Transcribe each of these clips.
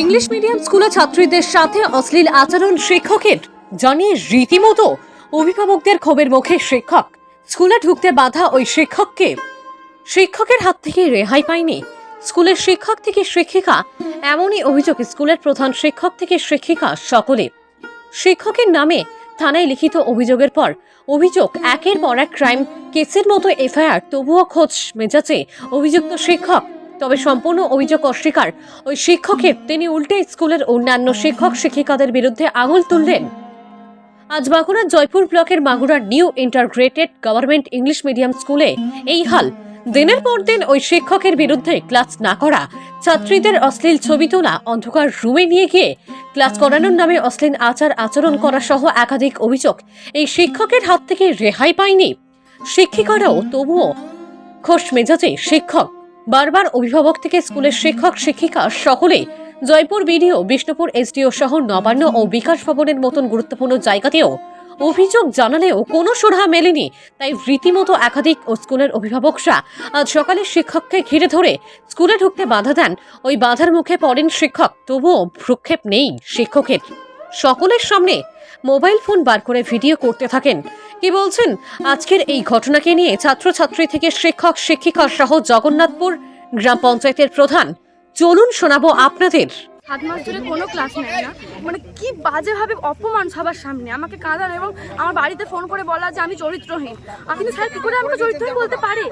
English medium স্কুলে ছাত্রীদের সাথে অশ্লীল আচরণ শিক্ষকের। জানিয়ে রীতিমতো অভিভাবকদের ক্ষোভের মুখে শিক্ষক। স্কুলে ঢুকতে বাধা ওই শিক্ষককে। শিক্ষকের হাত থেকে রেহাই পায়নি। স্কুলের শিক্ষক থেকে শিক্ষিকা, এমনই অভিযোগ স্কুলের প্রধান শিক্ষক থেকে শিক্ষিকা সকলে শিক্ষকের নামে থানায় লিখিত অভিযোগের পর অভিযোগ একের পর এক ক্রাইম কেসের মতো এফআইআর, তবুও খোঁজ মেজাজে অভিযুক্ত শিক্ষক। তবে সম্পূর্ণ অভিযোগ অস্বীকার। ওই শিক্ষকের তিনি উল্টে স্কুলের অন্যান্য শিক্ষক শিক্ষিকাদের বিরুদ্ধে আঙুল তুললেন। আজ বাঁকুড়ার জয়পুর ব্লকের মাগুরার new integrated government English medium স্কুলে এই হাল। দিনের পর দিন ওই শিক্ষকের বিরুদ্ধে ক্লাস না করা, ছাত্রীদের অশ্লীল ছবি তোলা, অন্ধকার রুমে নিয়ে গিয়ে ক্লাস করানোর নামে অশ্লীল আচার আচরণ করা সহ একাধিক অভিযোগ এই শিক্ষকের হাত থেকে রেহাই পায়নি। শিক্ষিকারাও তবুও খোশ মেজাজে শিক্ষক বারবার অভিভাবক থেকে স্কুলের শিক্ষক, শিক্ষিকা সকলে জয়পুর বিডিও, বিষ্ণুপুর এসডিও সহ নবান্ন ও বিকাশ ভবনের মতন গুরুত্বপূর্ণ জায়গাতেও অভিযোগ জানালেও কোনো সুরাহা মেলেনি। তাই রীতিমতো একাধিক ও স্কুলের অভিভাবকরা আজ সকালে শিক্ষককে ঘিরে ধরে স্কুলে ঢুকতে বাধা দেন। ওই বাধার মুখে পড়েন শিক্ষক, তবুও ভ্রুক্ষেপ নেই শিক্ষকের। সকলের সামনে মোবাইল ফোন বার করে ভিডিও করতে থাকেন। কি বলছেন? আজকের এই ঘটনাকে নিয়ে ছাত্রছাত্রী থেকে শিক্ষক, শিক্ষিকা সহ জগন্নাথপুর গ্রাম পঞ্চায়েতের প্রধান। চলুন শোনাবো আপনাদের। সাত মাস ধরে কোনো ক্লাস নেয় না। মানে কি বাজেভাবে অপমান সবার সামনে। আমাকে কাঁদান এবং আমার বাড়িতে ফোন করে বলা যে আমি চরিত্রহীন। আমি কিন্তু স্যার কি করে আমাকে চরিত্রহীন বলতে পারে?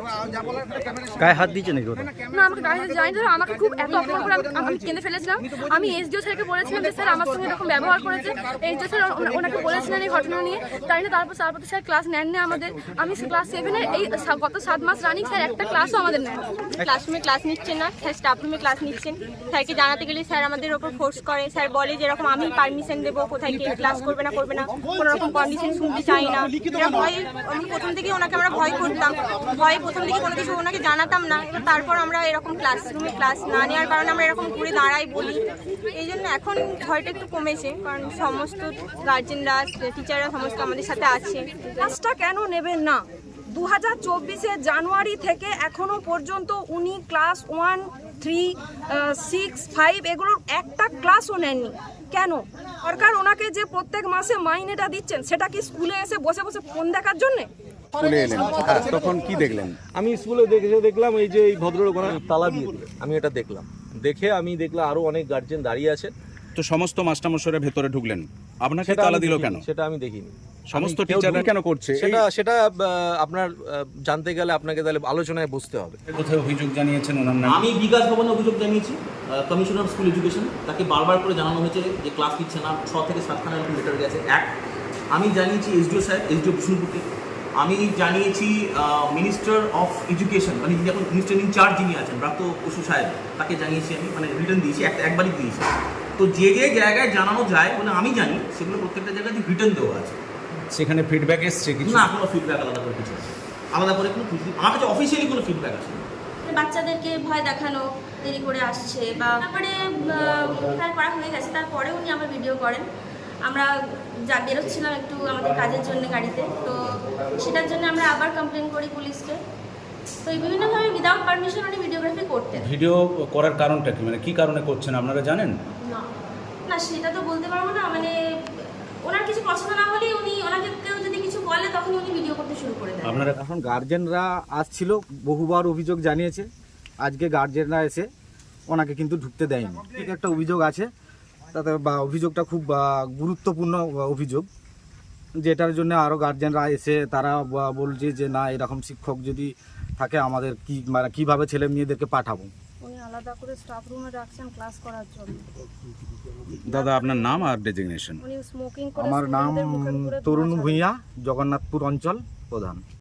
গায়ে হাত দিচ্ছে নাকি না আমাকে গাড়িতে জানি ধরে আমাকে খুব এত অপমান করে আমি আমি কেঁদে ফেলেছিলাম। আমি এসডিও স্যারকে বলেছিলাম যে স্যার আমার সঙ্গে এরকম ব্যবহার করেছে। এসডিও স্যার ওনা- ওনাকে বলেছিলেন এই ঘটনা নিয়ে। তাই না তারপর তারপর তো স্যার ক্লাস নেননি আমাদের। আমি ক্লাস সেভেনে এই গত সাত মাস রানিং স্যার একটা ক্লাসও আমাদের নেন ক্লাসরুমে ক্লাস নিচ্ছেন না। স্যার স্টাফ রুমে ক্লাস নিচ্ছেন। স্যারকে জানাতে গেলে স্যার আমাদের ওপর ফোর্স করে। স্যার বলে যেরকম আমি পারমিশন দেবো, কোথায় কে ক্লাস করবে না করবে না। কোনো রকম কন্ডিশন শুনতে চাই না। ভয়ে, আমি প্রথম থেকে ওনাকে আমরা ভয় করতাম। ভয়ে প্রথম থেকে কোনো কিছু ওনাকে জানাতাম না। এবার তারপর আমরা এরকম ক্লাসরুমে ক্লাস না নেওয়ার কারণে আমরা এরকম ঘুরে দাঁড়াই বলি। এই জন্য এখন ভয়টা একটু কমেছে, কারণ সমস্ত গার্জেনরা টিচাররা সমস্ত আমাদের সাথে আছে। ক্লাসটা কেন নেবেন না? দু হাজার চব্বিশে জানুয়ারি থেকে এখনও পর্যন্ত উনি class one three six five এগুলোর একটা ক্লাসও নেননি। কেন? সরকার ওনাকে যে প্রত্যেক মাসে মাইনেটা দিচ্ছেন সেটা কি স্কুলে এসে বসে বসে ফোন দেখার জন্যে? স্কুলে এলেন। হ্যাঁ, তখন কি দেখলেন? আমি স্কুলে দেখে দেখলাম এই যে এই ভদ্রলোক তালা দিয়ে আমি এটা দেখলাম। দেখে আমি দেখলাম আরও অনেক গার্জেন দাঁড়িয়ে আছে তো সমস্ত মাস্টারমশাইরা ভেতরে ঢুকলেন। আপনাকে তালা দিল কেন? সেটা আমি দেখিনি। সমস্ত আমি টিচাররা কেন করছে? সেটা সেটা আপনার জানতে গেলে আপনাকে তাহলে আলোচনায় বসতে হবে। কোথায় অভিযোগ জানিয়েছেন ওনার নাম? আমি বিকাশ ভবনে অভিযোগ জানিয়েছি কমিশনার স্কুল এডুকেশন। তাকে বারবার করে জানানো হয়েছে যে ক্লাস নিচ্ছে না ছ থেকে সাতখানা এরকম লেটার গেছে। এক আমি জানিয়েছি এসডিও স্যার এসডিও বিষ্ণুপুরকে। আমি জানিয়েছি মিনিস্টার অফ এডুকেশন মানে যিনি এখন মিনিস্টার ইনচার্জ যিনি আছেন ব্রাত্য বসু সাহেব তাকে জানিয়েছি আমি মানে রিটার্ন দিয়েছি একটা একবারই দিয়েছি। তো যে যে জায়গায় জানানো যায় বলে আমি জানি সেগুলো প্রত্যেকটা জায়গায় রিটার্ন দেওয়া আছে। সেখানে ফিডব্যাক এসছে কিছু? না কোনো ফিডব্যাক আলাদা করে কিছু আলাদা করে কোনো আমার কাছে অফিসিয়ালি কোনো ফিডব্যাক আছে না। বাচ্চাদেরকে ভয় দেখানো দেরি করে আসছে বা তারপরে স্যার করা হয়ে গেছে। তারপরে উনি আবার ভিডিও করেন। আমরা যা বেরোচ্ছিলাম একটু আমাদের কাজের জন্য গাড়িতে। তো সেটার জন্য আমরা আবার কমপ্লেন করি পুলিশকে। তো এই বিভিন্নভাবে উইদাউট পারমিশন উনি ভিডিওগ্রাফি করতেন। ভিডিও করার কারণটা কি? মানে কি কারণে করছেন আপনারা জানেন? না। সেটা তো বলতে পারব না। মানে ওনার কিছু পছন্দ না হলেই উনি ওনাকে কেউ যদি কিছু বলে তখন উনি ভিডিও করতে শুরু করে দেন আপনারা এখন গার্জেনরা আসছিল বহুবার অভিযোগ জানিয়েছে। আজকে গার্জেনরা এসে ওনাকে কিন্তু ঢুকতে দেয়নি। ঠিক একটা অভিযোগ আছে তাতে বা অভিযোগটা খুব গুরুত্বপূর্ণ অভিযোগ যেটার জন্য আরও গার্জেনরা এসে তারা বলছে যে না এরকম শিক্ষক যদি থাকে আমাদের কী মানে কীভাবে ছেলে মেয়েদেরকে পাঠাবো? আলাদা করে স্টাফ রুমে রাখছেন ক্লাস করার জন্য। দাদা আপনার নাম আর ডেজিগনেশন উনি স্মোকিং করে আমার নাম তরুণ ভূঁইয়া জগন্নাথপুর অঞ্চল প্রধান।